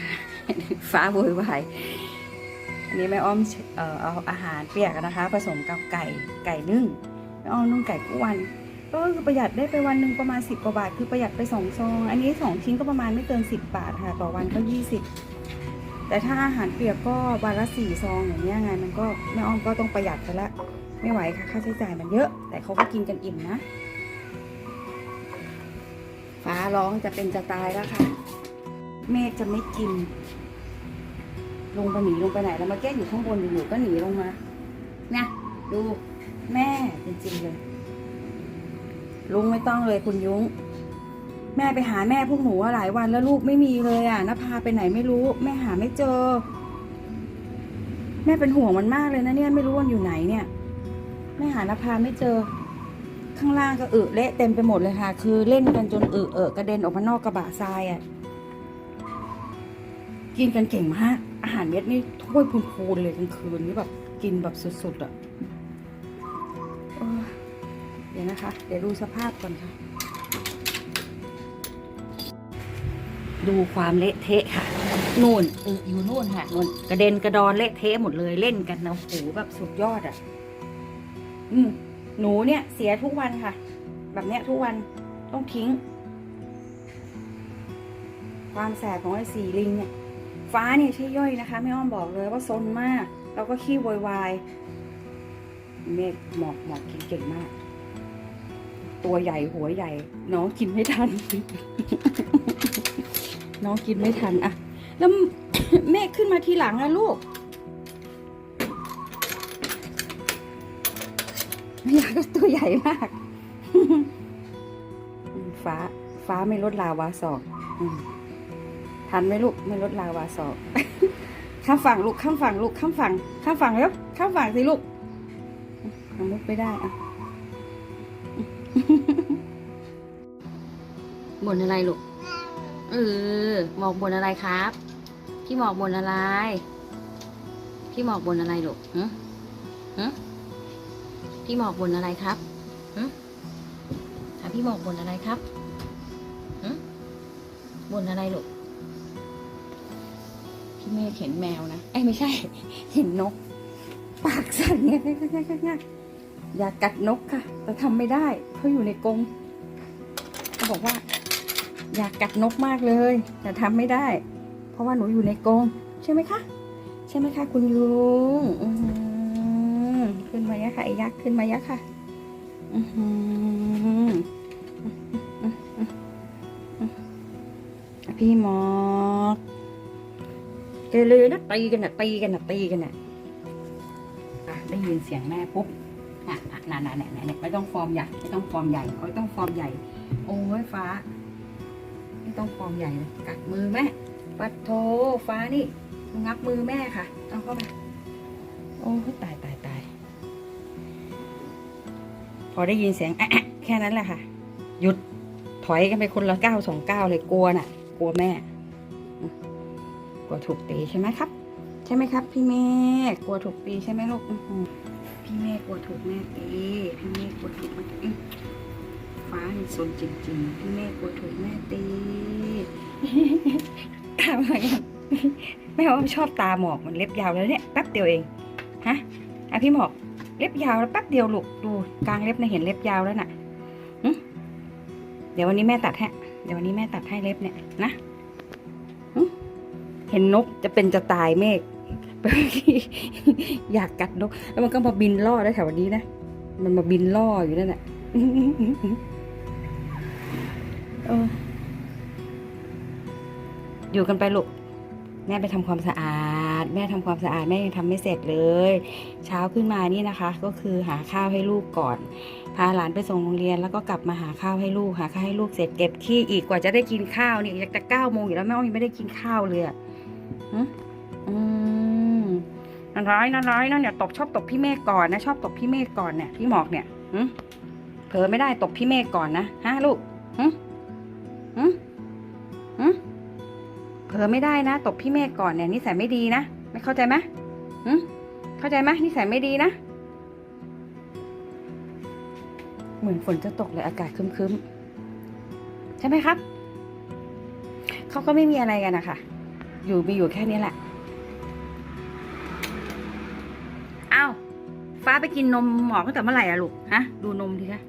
ค่ะฟ้าโวยวายอันนี้แม่อ้อมเอ่อเอาอาหารเปียกนะคะ ผสมกับไก่ไก่นึ่งแม่อ้อมนึ่งไก่ทุกวันก็คือประหยัดได้ไปวันหนึ่งประมาณ 10กว่าบาท คือประหยัดไปสองซองอันนี้สองชิ้นก็ประมาณไม่เกิน 10 บาทค่ะ ต่อวันก็ 20 แต่ถ้าอาหารเปียกก็วันละสี่ซองอย่างเงี้ยไงมันก็แม่อ้อมก็ต้องประหยัดไปละไม่ไหวค่ะค่าใช้จ่ายมันเยอะ แต่เขาก็กินกันอิ่มนะ ฟ้าร้องจะเป็นจะตายแล้วค่ะ เมฆจะไม่กิน ลงไปหนีลงไปไหนแล้วมาแก้อยู่ข้างบนอยู่ๆก็หนีลงมาเนี่ยดูแม่จริงๆเลยลุงไม่ต้องเลยคุณยุ้ง แม่ไปหาแม่พวกหนูหลายวันแล้วลูกไม่มีเลยอะนภาไปไหนไม่รู้ แม่หาไม่เจอ แม่เป็นห่วงมันมากเลยนะเนี่ยไม่รู้มันอยู่ไหนเนี่ยแม่หานภาไม่เจอ ข้างล่างก็อึเละเต็มไปหมดเลยค่ะ คือเล่นกันจนอึเอะกระเด็นออกมานอกกระบะทรายอะ กินกันเก่งมาก อาหารเม็ดนี่ถ้วยพูนๆเลยกลางคืนนี่แบบกินแบบสุดๆอะเออเดี๋ยวนะคะ เดี๋ยวดูสภาพก่อนค่ะ ดูความเละเทะค่ะ นู่นอึอยู่นู่นค่ะนู่นกระเด็นกระดอนเละเทะหมดเลยเล่นกันนะโอ้โหแบบสุดยอดอะ อืมหนูเนี่ย เสียทุกวันค่ะ แบบเนี้ยทุกวันต้องทิ้ง ความแสบของไอ้สีลิงเนี่ย ฟ้าเนี่ยใช่ย่อยนะคะแม่อ้อมบอกเลยว่าซนมาก แล้วก็ขี้โวยวายเมฆหมอกหมอกกินเก่งมาก ตัวใหญ่หัวใหญ่ น้องกินไม่ทัน น้องกินไม่ทันอะแล้วเมฆขึ้นมาทีหลังอะลูกไม่อยาก็ตัวใหญ่มาก ฟ้าฟ้าไม่ลดลาวาศอกอืม ทันไหมลูกไม่ลดลาวาศอก ข้ามฝั่งลูกข้ามฝั่งลูกข้ามฝั่ง ข้ามฝั่งแล้วข้ามฝั่งสิลูกเอามุกไปได้อะบนอะไรลูกเออหมอกบนอะไรครับ พี่หมอกบนอะไร พี่หมอกบนอะไรลูกฮะฮะพี่หมอกบนอะไรครับฮะถามพี่หมอกบนอะไรครับฮะบ่นอะไรลูก เมฆเห็นแมวนะเอ้ไม่ใช่ เห็นนก ปากสั่นเนี่ยอยากกัดนกค่ะ แต่ทำไม่ได้เขาอยู่ในกรงเขาบอกว่า อยากกัดนกมากเลย แต่ทำไม่ได้ เพราะว่าหนูอยู่ในกรงใช่ไหมคะ ใช่ไหมคะ คุณยุงขึ้นมายะค่ะไอ้ยักษ์ขึ้นมายะค่ะพี่หมอ เกเรนะตีกันนะตีกันนะตีกันนะได้ยินเสียงแม่ปุ๊บอะอะน่ะน่ะเนี่ยเนี่ยไม่ต้องฟอร์มใหญ่ไม่ต้องฟอร์มใหญ่ไม่ต้องฟอร์มใหญ่ โอ้ยฟ้า ไม่ต้องฟอร์มใหญ่เลยกัดมือแม่ปัดโทฟ้านี่งับมือแม่ค่ะเอาเข้าไปโอ้ยตายตายตายพอได้ยินเสียงแอะแค่นั้นแหละค่ะ หยุดถอยกันไปคนละก้าวสองก้าวเลยกลัวน่ะ กลัวแม่ ลัวถูกตีใช่ไหมครับ ใช่ไหมครับ พี่เมฆกลัวถูกตีใช่ไหมลูกพี่เมฆกลัวถูกแม่ตีพี่เมฆกลัวถูกแม่ตีฟ้านี่สนจริงๆพี่เมฆกลัวถูกแม่ตีทำไมอะแม่ว่าชอบตาหมอกมันเล็บยาวแล้วเนี่ยแป๊บเดียวเองฮะอะพี่หมอกเล็บยาวแล้วแป๊บเดียวลูกดูกลางเล็บเนี่ยเห็นเล็บยาวแล้วน่ะเดี๋ยววันนี้แม่ตัดให้เดี๋ยววันนี้แม่ตัดให้เล็บเนี่ยนะ เห็นนกจะเป็นจะตายเมฆอยากกัดนก แล้วมันก็มาบินล่อได้แถวนี้นะ มันมาบินล่ออยู่นั่นแหละอยู่กันไปลูก แม่ไปทำความสะอาด แม่ทำความสะอาด แม่ยังทำไม่เสร็จเลย เช้าขึ้นมานี่นะคะ ก็คือหาข้าวให้ลูกก่อน พาหลานไปส่งโรงเรียนแล้วก็กลับมาหาข้าวให้ลูก หาข้าวให้ลูกเสร็จเก็บขี้อีกกว่าจะได้กินข้าวเนี่ยอยากจะเก้าโมงอยู่แล้วแม่อ้อยังไม่ได้กินข้าวเลยอะ อืมนันร้ายนันร้ายนะเนี่ยตบชอบตบพี่เมฆก่อนนะ ชอบตบพี่เมฆก่อนเนี่ยพี่หมอกเนี่ยหึเผลอไม่ได้ตบพี่เมฆก่อนนะฮะลูกหึหึหึเผลอไม่ได้นะตบพี่เมฆก่อนเนี่ยนิสัยไม่ดีนะไม่เข้าใจไหมหึเข้าใจไหมนิสัยไม่ดีนะเหมือนฝนจะตกเลยอากาศครึ้มๆ ใช่ไหมครับ เขาก็ไม่มีอะไรกันนะคะ อยู่มีอยู่แค่นี้แหละ เอ้า ฟ้าไปกินนมหมอตั้งแต่เมื่อไหร่อะลูก ฮะ ดูนมทีคะ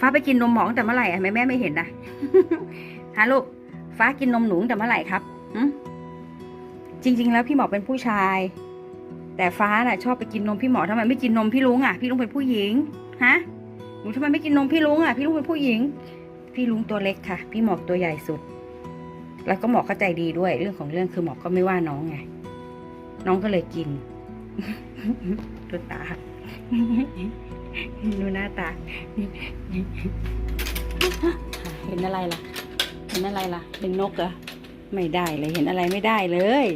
ฟ้าไปกินนมหมอตั้งแต่เมื่อไหร่อะทำไมแม่ไม่เห็นนะฮะลูก ฟ้ากินนมหนูตั้งแต่เมื่อไหร่ครับหึจริง ๆ แล้วพี่หมอเป็นผู้ชาย แต่ฟ้าน่ะ ชอบไปกินนมพี่หมอทำไมไม่กินนมพี่ลุงอะพี่ลุงเป็นผู้หญิง ฮะ หนูทำไมไม่กินนมพี่ลุงอะพี่ลุงเป็นผู้หญิง พี่ลุงตัวเล็กค่ะ พี่หมอกตัวใหญ่สุด แล้วก็หมอเข้าใจดีด้วย เรื่องของเรื่องคือหมอก็ไม่ว่าน้องไง น้องก็เลยกินดูตาดูหน้าตา เห็นอะไรล่ะ เห็นอะไรล่ะ เห็นนกเหรอ ไม่ได้เลย เห็นอะไรไม่ได้เลย